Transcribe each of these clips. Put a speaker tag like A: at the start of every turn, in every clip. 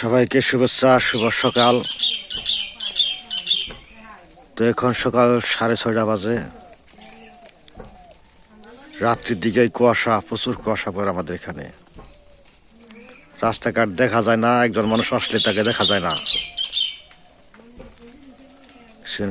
A: সবাইকে শুভেচ্ছা, শুভ সকাল। তো এখন সকাল সাড়ে ছয়টা বাজে। রাত্রির দিকে কুয়াশা, প্রচুর কুয়াশা পড়ে আমাদের এখানে। রাস্তাঘাট দেখা যায় না, একজন মানুষ আসলে তাকে দেখা যায় না।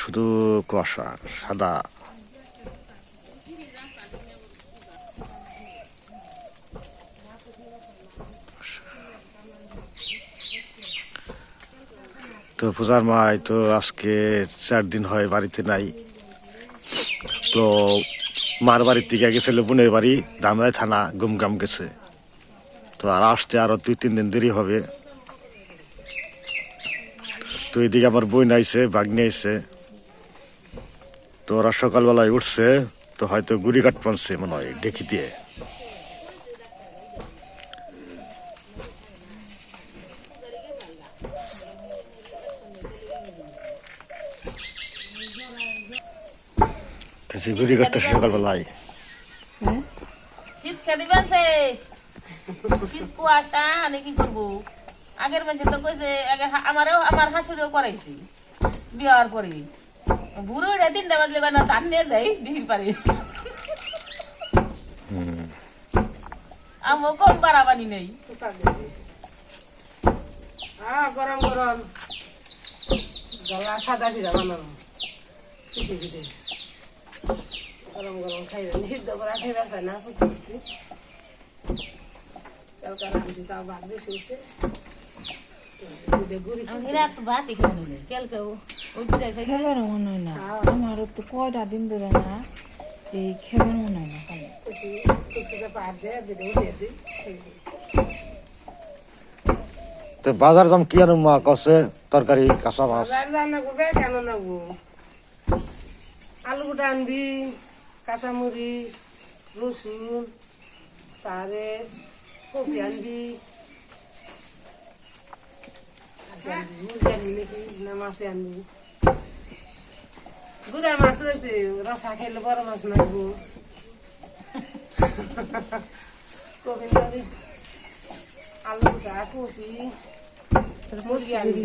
A: শুধু কুয়াশা, সাদা। তো পূজার মাই তো আজকে চার দিন হয় বাড়িতে নাই। তো মার বাড়ির থেকে গেছিল বোনের বাড়ি, দামরাই থানা গুমগাম গেছে। তো আর আসতে আরও দুই, তিন দিন দেরি হবে। তো এদিকে আমার বই নাইছে বাগনি আইছে। তো ওরা সকালবেলায় উঠছে, তো হয়তো গুড়িঘাট পৌঁছে মনে হয়, ডেকি দিয়ে। তো সে গুড়িঘাটটা সকালবেলায়।
B: শীত খেতে পারছে শীত কুয়াশা আমি কি করব? আগের মাসে তো কইছে আগে আমারও আমার হাসুরেও করাইছি বিয়ার পরে। বুড়ো রে তিনটা বাজলে কেন ধান নিয়ে যাই বিহির পারে। আমও কম বাড়াবানি নেই।
C: হ্যাঁ গরম গরম। গলা সাদা ভিড়া বানানো। পিঠে পিঠে গরম গরম খাইবে নিষিদ্ধ করা খাইবার চাই না ফুটি ফুটি কালকা রাঁধছি তাও ভাত বেশি হয়েছে দুধে গুড়ি
B: আমি হিরা তো
D: না কয়টা দিন ধরে না এই খেবার মনে হয় না
C: খাইবে।
A: বাজার দাম কি আনুম মা তরকারি কাঁচা মাছ
C: কেন নেব আলু আনবি কাঁচামরিচ, রসুন তারে কপি আনবি? মুরগি আনবি নাকি না মাছে আনবি গুড়া মাছ রয়েছে, রসা খাইলে বড় মাছ নাকবো কপি নাবি আলু কপি, মুরগি আনবি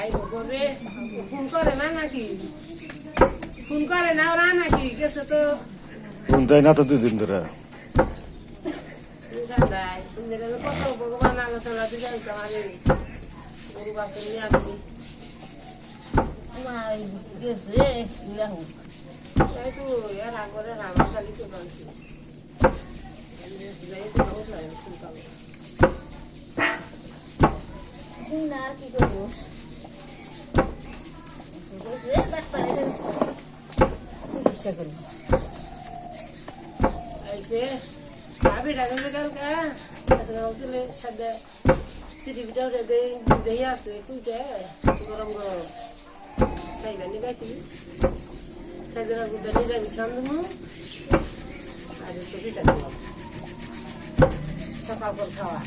C: তাই করবে ফোন করে না নাকি ফোন করে না ওরা নাকি গেছে তো
A: ফোন দেয় না তো দুদিন ধরে
C: কত ভগবান আলোচনা যাইছে আমাদের গরু বাসন নিয়ে
B: আমার গেছে
C: তাই তো এর আগরে রান্না খালি তো বানছি যাই তো উঠলাম
B: না আর কি করব চিকিৎসা করব
C: আইসে আবি ডাকলে কালকা আচ্ছা কালকে সাদা সিটিভিটাও রেদে দেই আছে কুইটা গরম গরম খাইবানি বাকি খাইজরা গুদানি রামি সামদমু আর তো পিঠা খাওয়া সকাল খাওয়া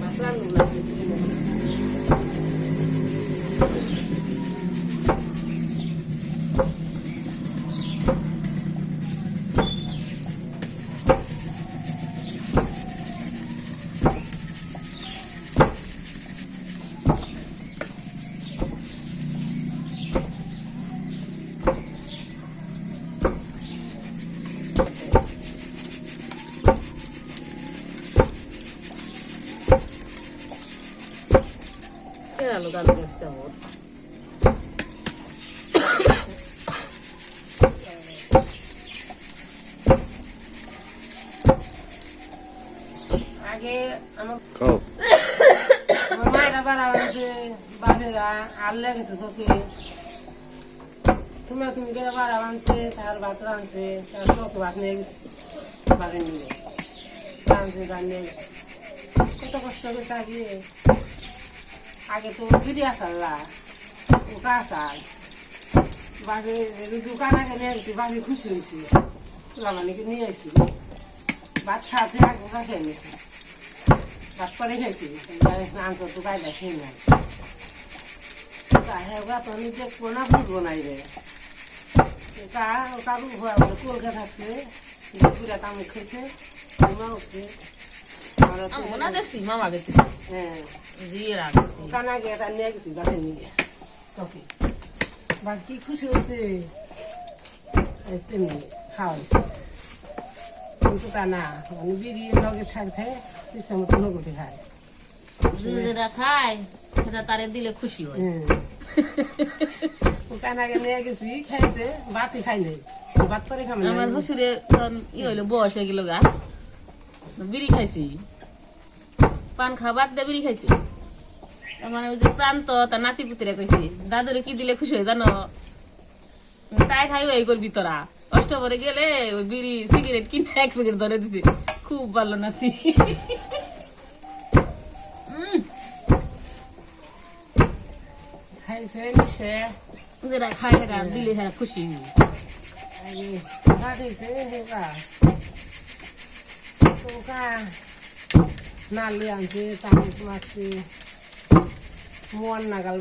C: মাত্রা নুন আছে lo que antes estaba. আগে আমার মায়েরা বাড়া আছে বাপেরা আল্লে গেছে চোখে। তুমি তুমি করে বাড়া আনছে তার ভাত রানছে তার চোখে ভাত নিয়ে গেছে। বাড়ি নিয়ে। রানছে রান নিয়ে গেছে। কত কষ্ট করছে আগে আগে তো বিড়ি আসাল্লা ওটা আসাল বাবি দোকান আগে নিয়ে গেছি বাবি খুশি হয়েছে। লামানিকে নিয়ে আসছি ভাত খাওয়াতে আগে ওটা খেয়ে নিয়েছি ভাত পরে খেয়েছি আনছো তো গাইলা খেয়ে নাই ওটা তো আমি দেখব না, বুঝব নাই রে। ওটা ওটা কলকে থাকছে পুরা কামড় খেয়েছে মা উঠছে। আমরা তো-
B: দেখছি, মামা
C: হ্যাঁ
B: দিয়ে রাখছি
C: কানা গিয়ে তার নিয়ে গেছি নিয়ে চকে বা কি খুশি হয়েছে কিন্তু তা না মানে লগে মতো খায়
B: যেটা খায় সেটা তারে দিলে খুশি হয়
C: কানাকে নিয়ে গেছি খাইছে ভাতই খাই নাই ভাত করে খাবে
B: আমার শ্বশুরে হইল বয়স হয়ে গেল গা বিড়ি খাইছি পান খা বাদ দিয়ে বিড়ি খাইছি। মানে ওই যে প্রান্ত তার নাতি পুতিরা কইছি দাদুরে কি দিলে খুশি হয় জানো? তাই খাই ওই করবি তোরা অষ্টপরে গেলে ওই বিড়ি সিগারেট কিনে এক প্যাকেট ধরে দিছি। খুব ভালো নাতি।
C: খাইছে
B: যেটা খায় সেটা দিলে সেটা খুশি।
C: নালি আনছে তামুক মারছে মন নাগাল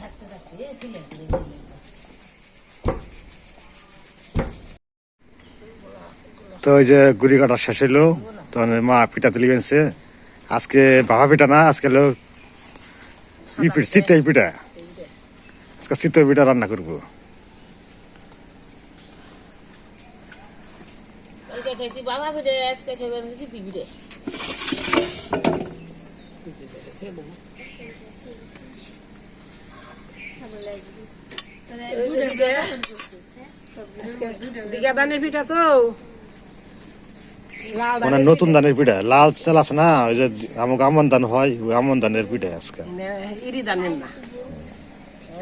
B: থাকতে থাকতে ফিলে ফিলে
A: তো ওই যে গুড়ি কাটা শেষ হইল। তখন মা পিঠা তুলি বেনছে আজকে বাবা পিঠা না আজকে হলো ই পিঠা চিত্তাই পিঠা। আজকে চিত্তাই পিঠা রান্না করব।
B: খাইছি বাবা বিড়ে আজকে খাইবেন সিটি বিড়ে
C: দিঘা দানের পিঠা তো।
A: মানে নতুন ধানের পিঠা। লাল চাল আছে না? ওই যে আমাকে আমন ধান হয় ওই আমন ধানের পিঠা আজকে।
C: ইরি দানের না।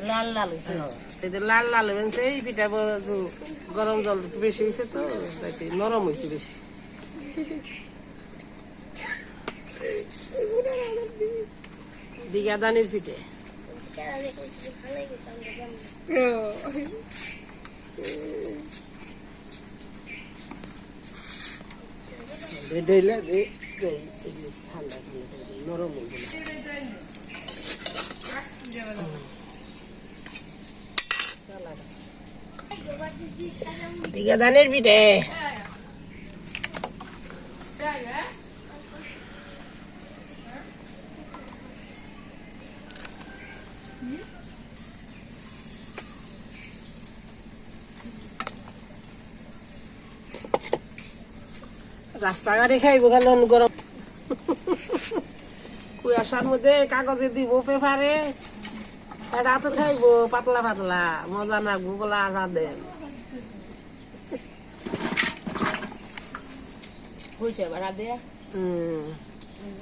B: লাল লাল হয়েছে
C: লাল লাল হয়েছে এই পিঠা গরম জল বেশি হয়েছে তো তাই নরম হয়েছে বেশি। দিঘা দানের পিঠে। দে ঠান্ডা ঠান্ডা নরম দানের পিঠে রাস্তাঘাটে খাইব গেল গরম। কুয়াশার মধ্যে কাগজে দিব পেপারে। এটা তো খাইব পাতলা পাতলা মজা না গুগলা আশা দেন।
B: হয়েছে বাড়া দে
C: হুম।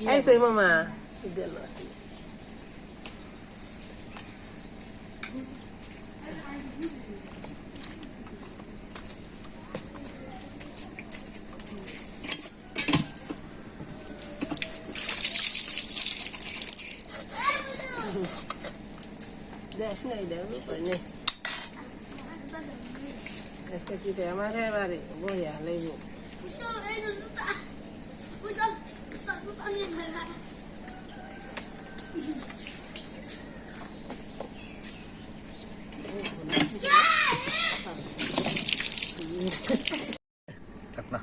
C: খাইছে মামা। দিল দেশ নেই দেখ নেই আজকে কি আমার এবারে বইয়া
A: দেখ না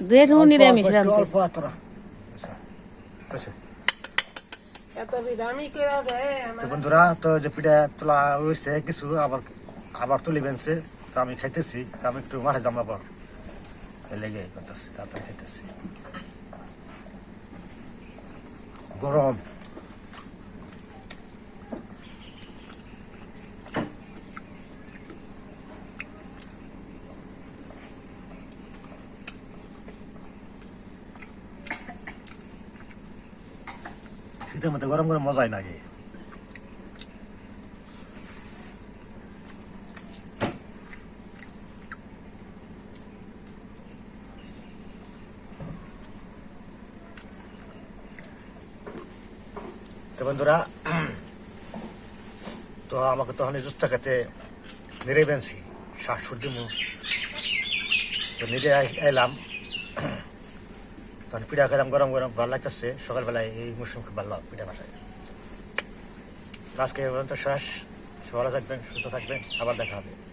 B: দুয়ের রাঁধছে
A: অল্প আতরা আচ্ছা
C: এত বিরামি করে দেয়
A: তো বন্ধুরা তো যে পিঠা তোলা হয়েছে কিছু আবার আবার তুলি বেনছে তো আমি খাইতেছি তো আমি একটু মাঠে জামা পর। লেগে করতেছি তাড়াতাড়ি খাইতেছি। গরম। শীতের মধ্যে গরম গরম মজাই লাগে বন্ধুরা, তো আমাকে তখন জুস থাকাতে মেরে বেনছি শ্বাস সর্দি মুখ তো নিজে এলাম তখন পিঠা গরম গরম গরম ভালো লাগতেছে। সকালবেলায় এই মৌসুম খুব ভালো পিঠা বাসায় আজকে পর্যন্ত শেষ। ভালো থাকবেন, সুস্থ থাকবেন। আবার দেখা হবে।